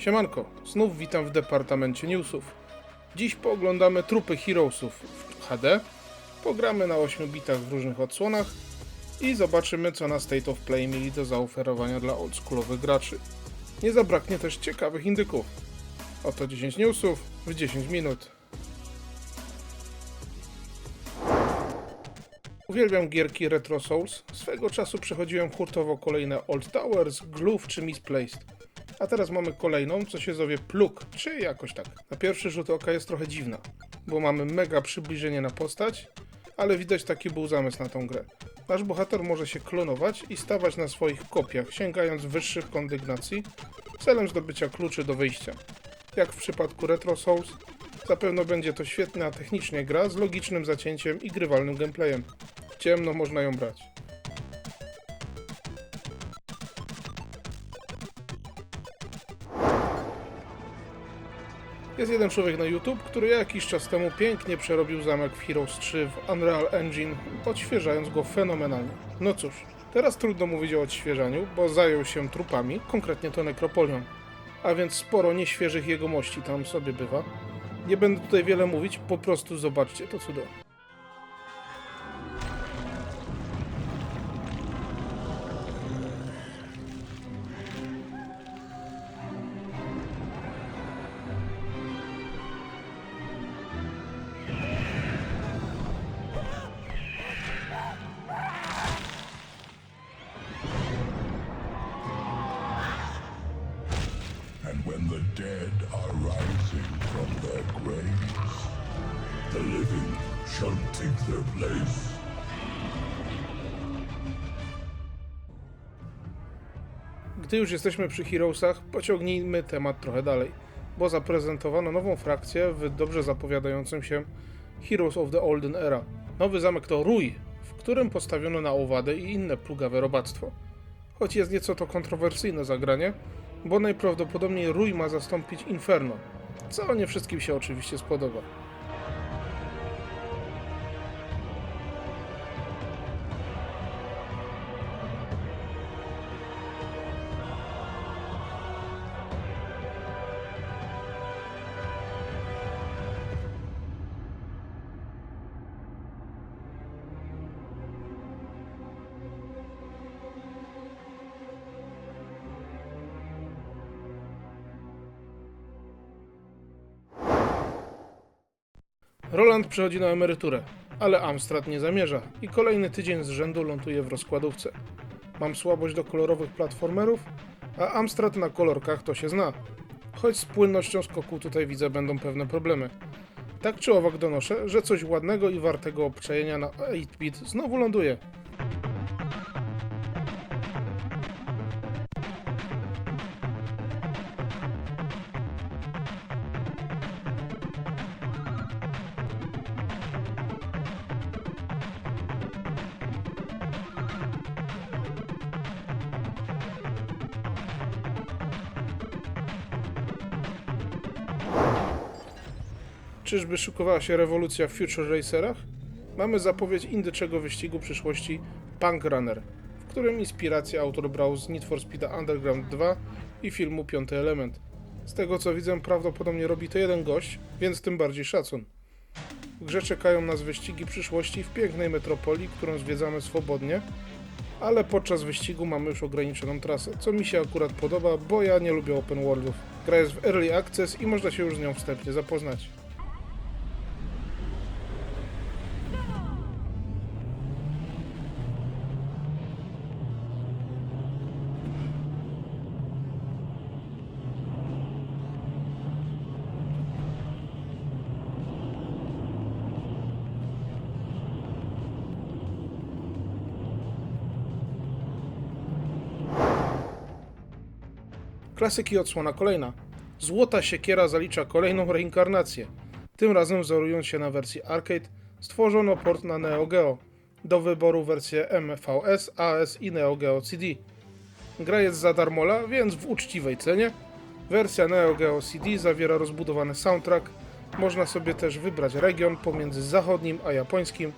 Siemanko, znów witam w Departamencie Newsów. Dziś pooglądamy trupy Heroesów w HD, pogramy na 8 bitach w różnych odsłonach i zobaczymy co na State of Play mieli do zaoferowania dla oldschoolowych graczy. Nie zabraknie też ciekawych indyków. Oto 10 newsów w 10 minut. Uwielbiam gierki Retro Souls. Swego czasu przechodziłem hurtowo kolejne Old Towers, Glove czy Misplaced. A teraz mamy kolejną, co się zowie Pluk, czy jakoś tak. Na pierwszy rzut oka jest trochę dziwna, bo mamy mega przybliżenie na postać, ale widać taki był zamysł na tą grę. Nasz bohater może się klonować i stawać na swoich kopiach, sięgając wyższych kondygnacji, celem zdobycia kluczy do wyjścia. Jak w przypadku Retro Souls, zapewne będzie to świetna technicznie gra z logicznym zacięciem i grywalnym gameplayem. Ciemno można ją brać. Jest jeden człowiek na YouTube, który jakiś czas temu pięknie przerobił zamek w Heroes 3 w Unreal Engine, odświeżając go fenomenalnie. No cóż, teraz trudno mówić o odświeżaniu, bo zajął się trupami, konkretnie to nekropolią. A więc sporo nieświeżych jegomości tam sobie bywa. Nie będę tutaj wiele mówić, po prostu zobaczcie to cudo. When the dead are rising from their graves, the living shall take their place. Gdy już jesteśmy przy Heroesach, pociągnijmy temat trochę dalej, bo zaprezentowano nową frakcję w dobrze zapowiadającym się Heroes of the Olden Era. Nowy zamek to Rój, w którym postawiono na owady i inne plugawe robactwo. Choć jest nieco to kontrowersyjne zagranie, bo najprawdopodobniej Rój ma zastąpić Inferno, co nie wszystkim się oczywiście spodoba. Roland przechodzi na emeryturę, ale Amstrad nie zamierza i kolejny tydzień z rzędu ląduje w rozkładówce. Mam słabość do kolorowych platformerów, a Amstrad na kolorkach to się zna. Choć z płynnością skoku tutaj widzę będą pewne problemy. Tak czy owak donoszę, że coś ładnego i wartego obczajenia na 8-bit znowu ląduje. Czyżby szykowała się rewolucja w Future Racerach? Mamy zapowiedź indyczego wyścigu przyszłości Punk Runner, w którym inspirację autor brał z Need for Speed Underground 2 i filmu Piąty Element. Z tego co widzę, prawdopodobnie robi to jeden gość, więc tym bardziej szacun. W grze czekają nas wyścigi przyszłości w pięknej metropolii, którą zwiedzamy swobodnie, ale podczas wyścigu mamy już ograniczoną trasę, co mi się akurat podoba, bo ja nie lubię open worldów. Gra jest w early access i można się już z nią wstępnie zapoznać. Klasyki odsłona kolejna. Złota siekiera zalicza kolejną reinkarnację. Tym razem wzorując się na wersji arcade, stworzono port na Neo Geo. Do wyboru wersje MVS, AS i Neo Geo CD. Gra jest za darmola, więc w uczciwej cenie. Wersja Neo Geo CD zawiera rozbudowany soundtrack. Można sobie też wybrać region pomiędzy zachodnim a japońskim.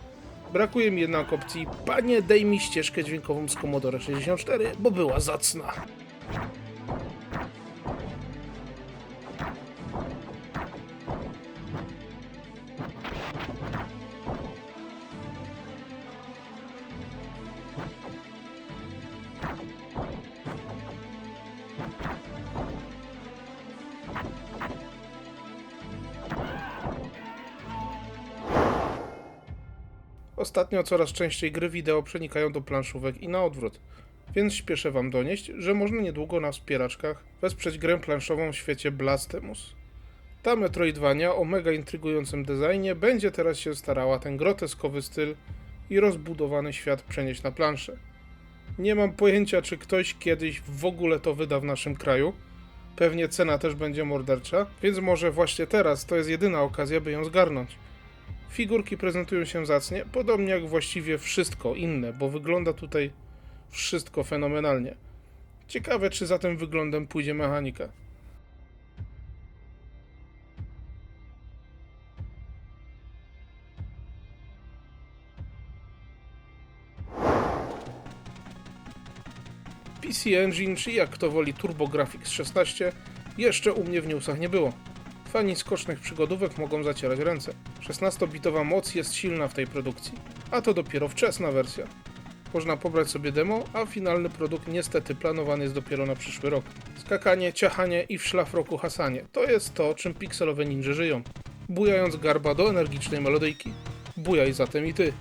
Brakuje mi jednak opcji Panie, dej mi ścieżkę dźwiękową z Commodore 64, bo była zacna. Ostatnio coraz częściej gry wideo przenikają do planszówek i na odwrót, więc śpieszę wam donieść, że można niedługo na wspieraczkach wesprzeć grę planszową w świecie Blasphemous. Ta Metroidvania o mega intrygującym designie będzie teraz się starała ten groteskowy styl i rozbudowany świat przenieść na planszę. Nie mam pojęcia, czy ktoś kiedyś w ogóle to wyda w naszym kraju. Pewnie cena też będzie mordercza, więc może właśnie teraz to jest jedyna okazja, by ją zgarnąć. Figurki prezentują się zacnie, podobnie jak właściwie wszystko inne, bo wygląda tutaj wszystko fenomenalnie. Ciekawe, czy za tym wyglądem pójdzie mechanika. PC Engine, czy jak kto woli TurboGrafx 16, jeszcze u mnie w newsach nie było. Fani skocznych przygodówek mogą zacierać ręce. 16-bitowa moc jest silna w tej produkcji, a to dopiero wczesna wersja. Można pobrać sobie demo, a finalny produkt niestety planowany jest dopiero na przyszły rok. Skakanie, ciachanie i w szlafroku hasanie to jest to, czym pikselowe ninja żyją. Bujając garba do energicznej melodyjki. Bujaj zatem i ty.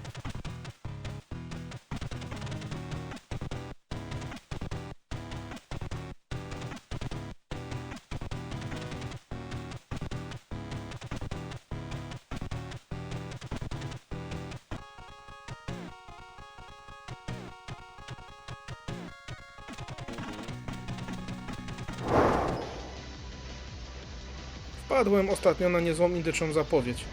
Wpadłem ostatnio na niezłą indyczą zapowiedź.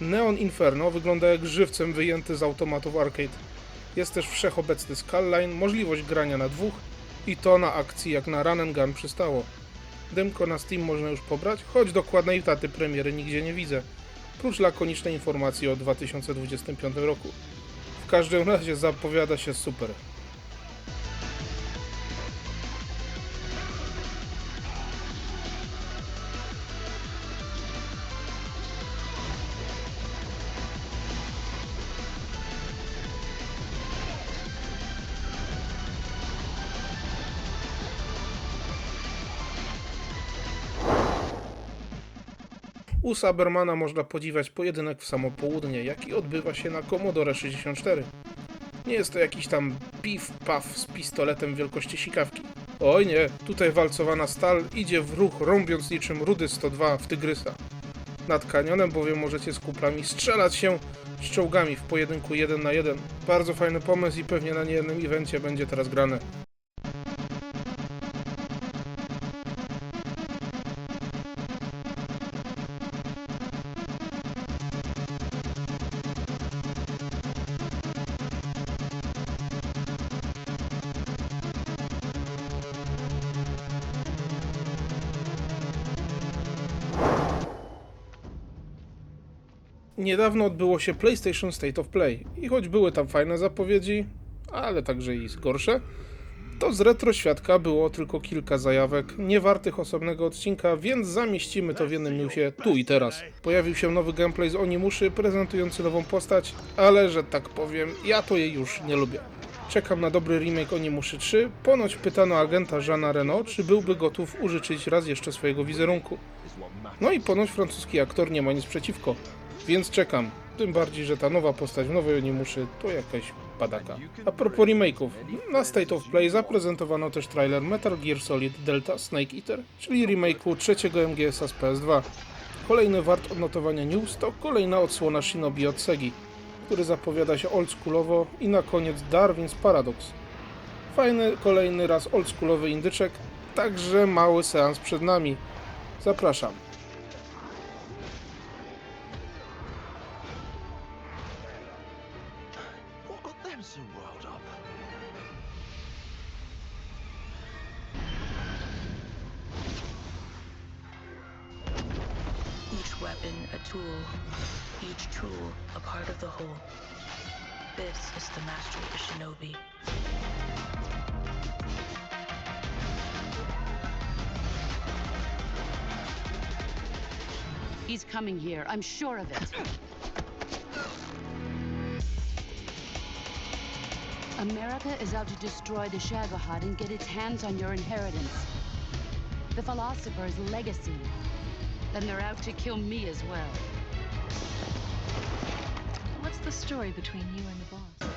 Neon Inferno wygląda jak żywcem wyjęty z automatów arcade. Jest też wszechobecny skyline, możliwość grania na dwóch i to na akcji jak na Run and Gun przystało. Dymko na Steam można już pobrać, choć dokładnej daty premiery nigdzie nie widzę, prócz lakonicznej informacji o 2025 roku. W każdym razie zapowiada się super. U Sabermana można podziwiać pojedynek w samo południe, jaki odbywa się na Commodore 64. Nie jest to jakiś tam pif-paf z pistoletem wielkości sikawki. Oj nie, tutaj walcowana stal idzie w ruch, rąbiąc niczym rudy 102 w Tygrysa. Nad kanionem bowiem możecie z kuplami strzelać się z czołgami w pojedynku 1 na 1. Bardzo fajny pomysł i pewnie na niejednym evencie będzie teraz grane. Niedawno odbyło się PlayStation State of Play i choć były tam fajne zapowiedzi, ale także i gorsze, to z retro świadka było tylko kilka zajawek, nie wartych osobnego odcinka, więc zamieścimy to w jednym newsie tu i teraz. Pojawił się nowy gameplay z Onimuszy prezentujący nową postać, ale że tak powiem, ja to jej już nie lubię. Czekam na dobry remake Onimuszy 3. Ponoć pytano agenta Jeana Reno, czy byłby gotów użyczyć raz jeszcze swojego wizerunku. No i ponoć francuski aktor nie ma nic przeciwko, więc czekam. Tym bardziej, że ta nowa postać w nowej Onimuszy to jakaś padaka. A propos remake'ów, na State of Play zaprezentowano też trailer Metal Gear Solid Delta Snake Eater, czyli remake'u trzeciego MGS-a z PS2. Kolejny wart odnotowania news to kolejna odsłona Shinobi od Segi, który zapowiada się oldschoolowo i na koniec Darwin's Paradox. Fajny kolejny raz oldschoolowy indyczek, także mały seans przed nami. Zapraszam. This is the mastery of shinobi. He's coming here. I'm sure of it. America is out to destroy the Shagohod and get its hands on your inheritance. The philosopher's legacy. Then they're out to kill me as well. What's the story between you and the boss?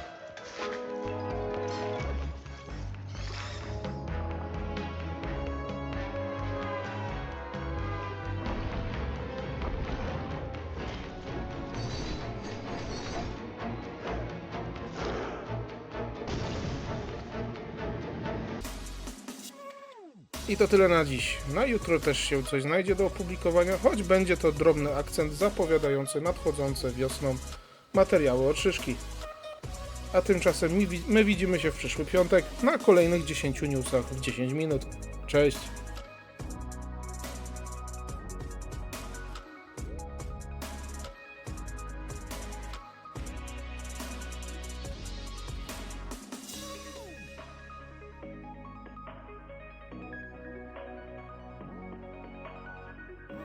I to tyle na dziś. Na jutro też się coś znajdzie do opublikowania, choć będzie to drobny akcent zapowiadający nadchodzące wiosną materiały od szyszki. A tymczasem my widzimy się w przyszły piątek na kolejnych 10 newsach w 10 minut. Cześć!